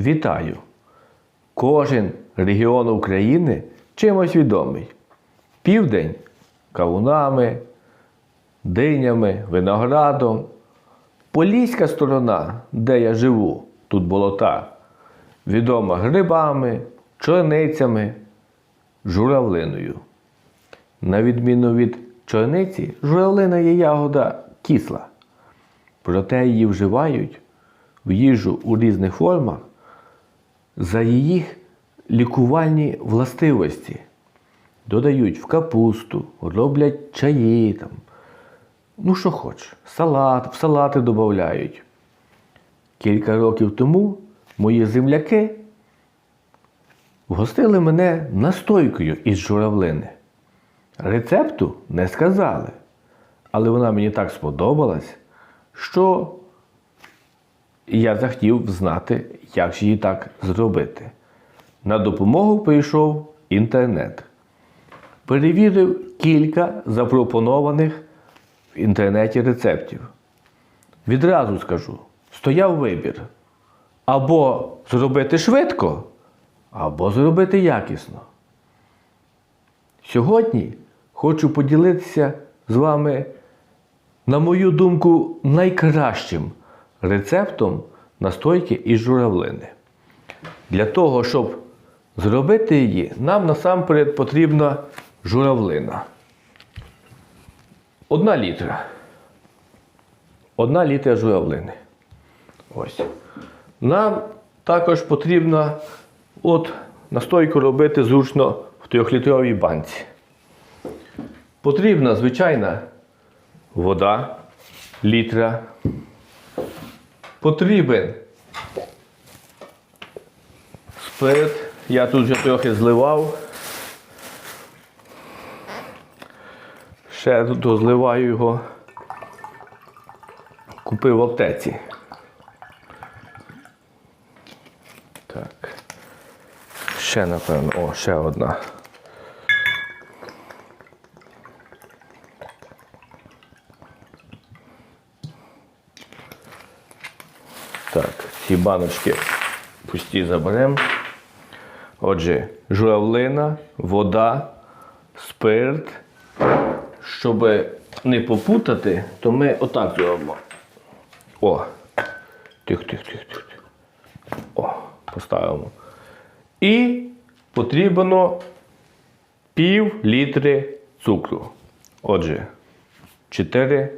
Вітаю! Кожен регіон України чимось відомий. Південь кавунами, динями, виноградом. Поліська сторона, де я живу, тут болота, відома грибами, чорницями, журавлиною. На відміну від чорниці, журавлина є ягода кисла. Проте її вживають в їжу у різних формах за її лікувальні властивості. Додають в капусту, роблять чаї там. Ну, що хоч, салат, в салати додають. Кілька років тому мої земляки вгостили мене настойкою із журавлини. Рецепту не сказали, але вона мені так сподобалась, що я захотів знати, як ж її так зробити. На допомогу прийшов інтернет. Перевірив кілька запропонованих в інтернеті рецептів. Відразу скажу: стояв вибір. Або зробити швидко, або зробити якісно. Сьогодні хочу поділитися з вами, на мою думку, найкращим рецептом настойки із журавлини. Для того, щоб зробити її, нам насамперед потрібна журавлина. Одна літра. Одна літра журавлини. Ось. Нам також потрібно от настойку робити зручно в трьохлітровій банці. Потрібна звичайна вода літра. Потрібен спирт. Я тут вже трохи зливав. Ще тут зливаю його. Купив в аптеці. Так. Ще, напевно, о, ще одна. Так, ці баночки пусті заберемо. Отже, журавлина, вода, спирт. Щоб не попутати, то ми отак зробимо. О! Тих, тих, тих, тих. тих. О, поставимо. І потрібно пів літри цукру. Отже, 4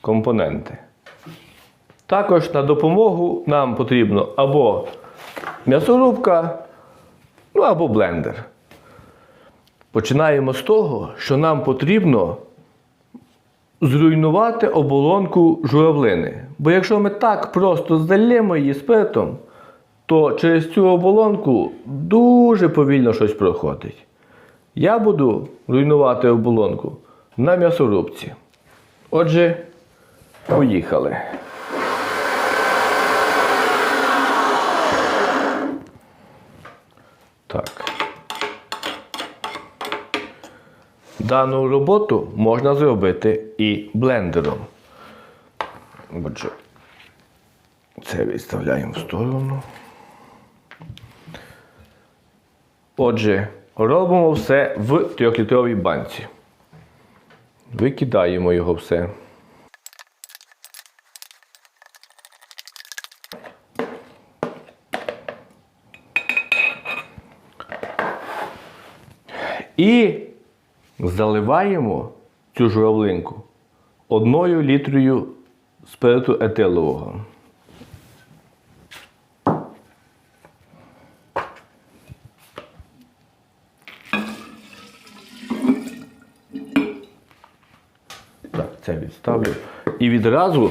компоненти. Також на допомогу нам потрібно або м'ясорубка, ну або блендер. Починаємо з того, що нам потрібно зруйнувати оболонку журавлини. Бо якщо ми так просто залємо її спиртом, то через цю оболонку дуже повільно щось проходить. Я буду руйнувати оболонку на м'ясорубці. Отже, поїхали. Так. Дану роботу можна зробити і блендером. Отже, це відставляємо в сторону. Отже, робимо все в трьохлітровій банці. Викидаємо його все. І заливаємо цю журавлинку одною літрою спирту етилового. Так, це відставлю. І відразу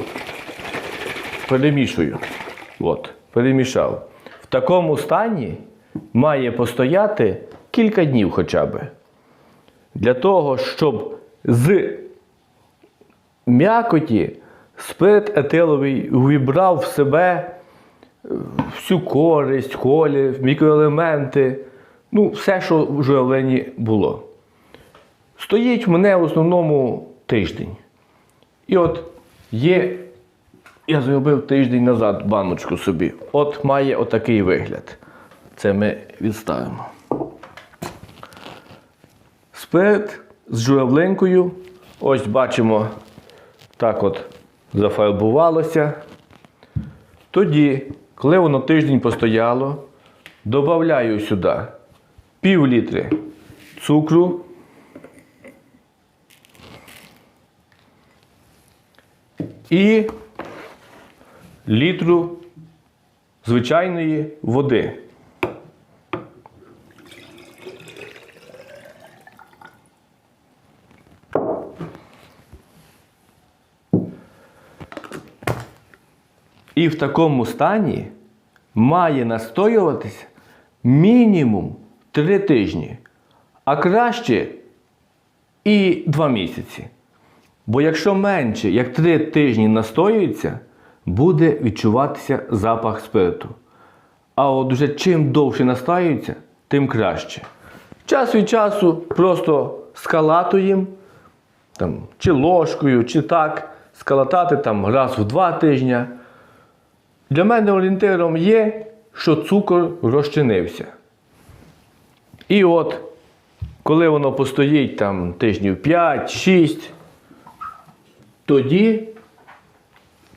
перемішую. От, перемішав. В такому стані має постояти кілька днів хоча б. Для того, щоб з м'якоті спирт етиловий увібрав в себе е, всю користь, колір, мікроелементи, ну, все, що в журавлині було. Стоїть в мене в основному тиждень. І от є я зробив тиждень назад баночку собі. От має отакий вигляд. Це ми відставимо. Спирт з журавлинкою. Ось бачимо, так от зафарбувалося. Тоді, коли воно тиждень постояло, додаю сюди пів літри цукру. І літру звичайної води. І в такому стані має настоюватися мінімум 3 тижні, а краще і 2 місяці. Бо якщо менше, як 3 тижні настоюється, буде відчуватися запах спирту. А от вже чим довше настоюється, тим краще. Час від часу просто скалатуємо, там, чи ложкою, чи так, скалатати там раз в два тижні. Для мене орієнтиром є, що цукор розчинився. І от, коли воно постоїть там тижнів 5-6, тоді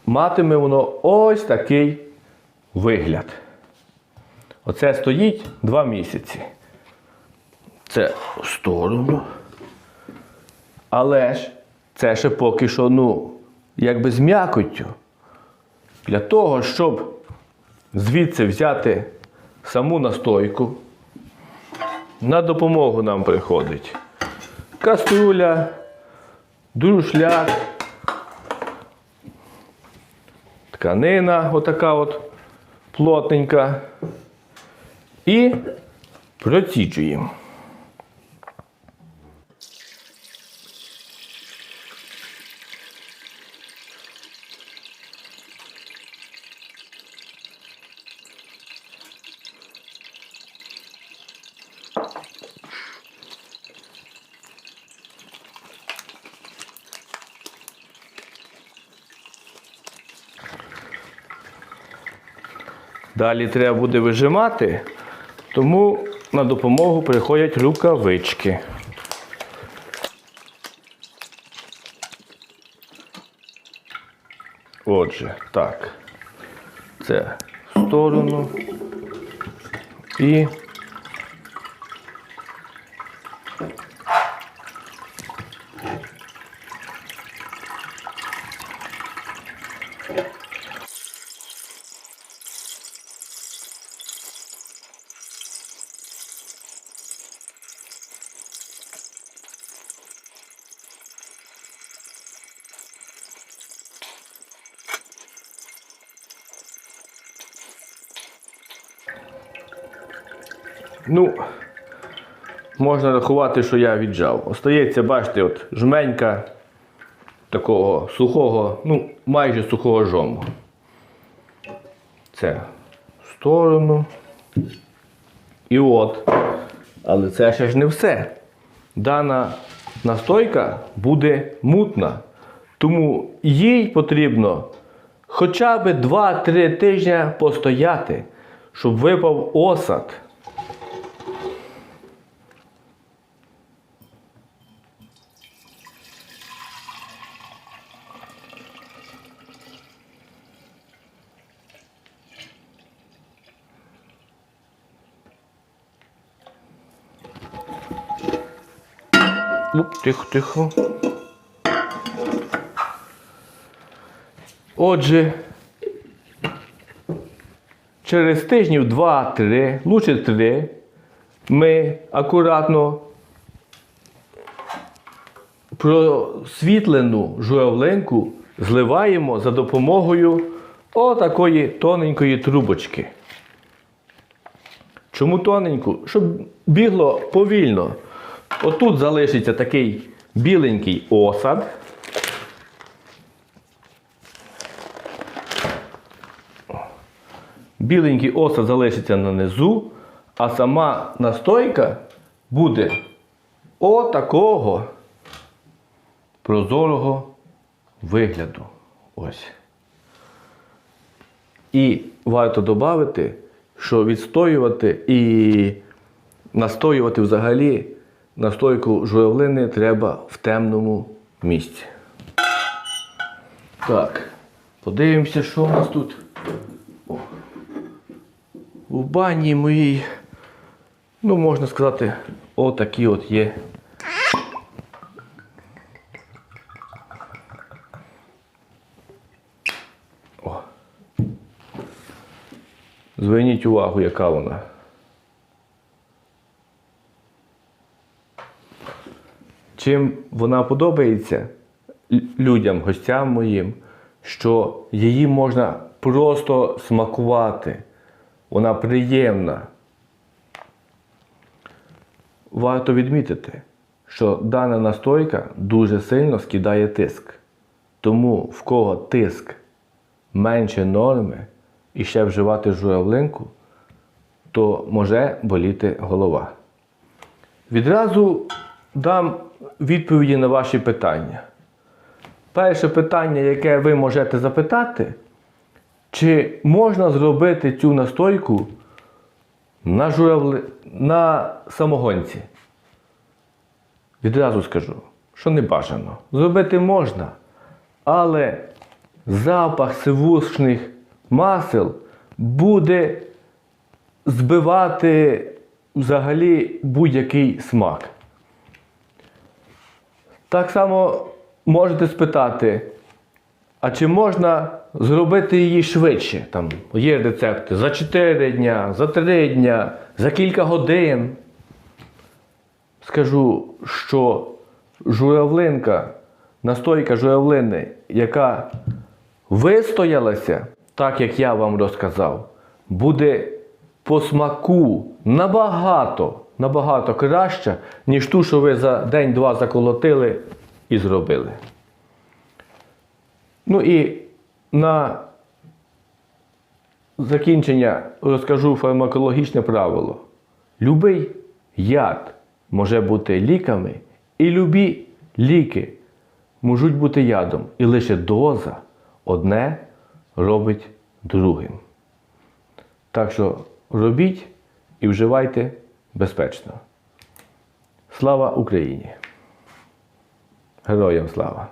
матиме воно ось такий вигляд. Оце стоїть 2 місяці. Це в сторону. Але ж це ще поки що, ну, якби з м'якоттю. Для того, щоб звідси взяти саму настойку, на допомогу нам приходить каструля, друшляк, тканина отака от плотненька. І проціджуємо. Далі треба буде вижимати, тому на допомогу приходять рукавички. Отже, так. Це в сторону. І Ну, можна рахувати, що я віджав. Остається, бачите, от жменька такого сухого, ну, майже сухого жому. Це в сторону. І от. Але це ще ж не все. Дана настойка буде мутна. Тому їй потрібно хоча б 2-3 тижні постояти, щоб випав осад. Оп, тихо, тихо. Отже, через тижнів 2-3, лучше 3, ми акуратно просвітлену журавлинку зливаємо за допомогою отакої тоненької трубочки. Чому тоненьку? Щоб бігло повільно. Отут залишиться такий біленький осад. Біленький осад залишиться на низу, а сама настойка буде отакого прозорого вигляду. Ось. І варто додати, що відстоювати і настоювати взагалі настойку журавлини треба в темному місці. Так, подивимося, що у нас тут. О. У бані моїй, ну, можна сказати, отакі от є. О. Зверніть увагу, яка вона. Чим вона подобається людям, гостям моїм, що її можна просто смакувати. Вона приємна. Варто відмітити, що дана настойка дуже сильно скидає тиск. Тому в кого тиск менше норми і ще вживати журавлинку, то може боліти голова. Відразу дам відповіді на ваші питання. Перше питання, яке ви можете запитати, чи можна зробити цю настойку на, журавли... на самогонці? Відразу скажу, що не бажано. Зробити можна, але запах сивушних масел буде збивати взагалі будь-який смак. Так само можете спитати, а чи можна зробити її швидше? Там є рецепти за 4 дня, за 3 дня, за кілька годин. Скажу, що журавлинка, настойка журавлини, яка вистоялася, так як я вам розказав, буде по смаку набагато, набагато краща, ніж ту, що ви за день-два заколотили і зробили. Ну і на закінчення розкажу фармакологічне правило. Любий яд може бути ліками, і любі ліки можуть бути ядом. І лише доза одне робить другим. Так що робіть і вживайте безпечно. Слава Україні! Героям слава!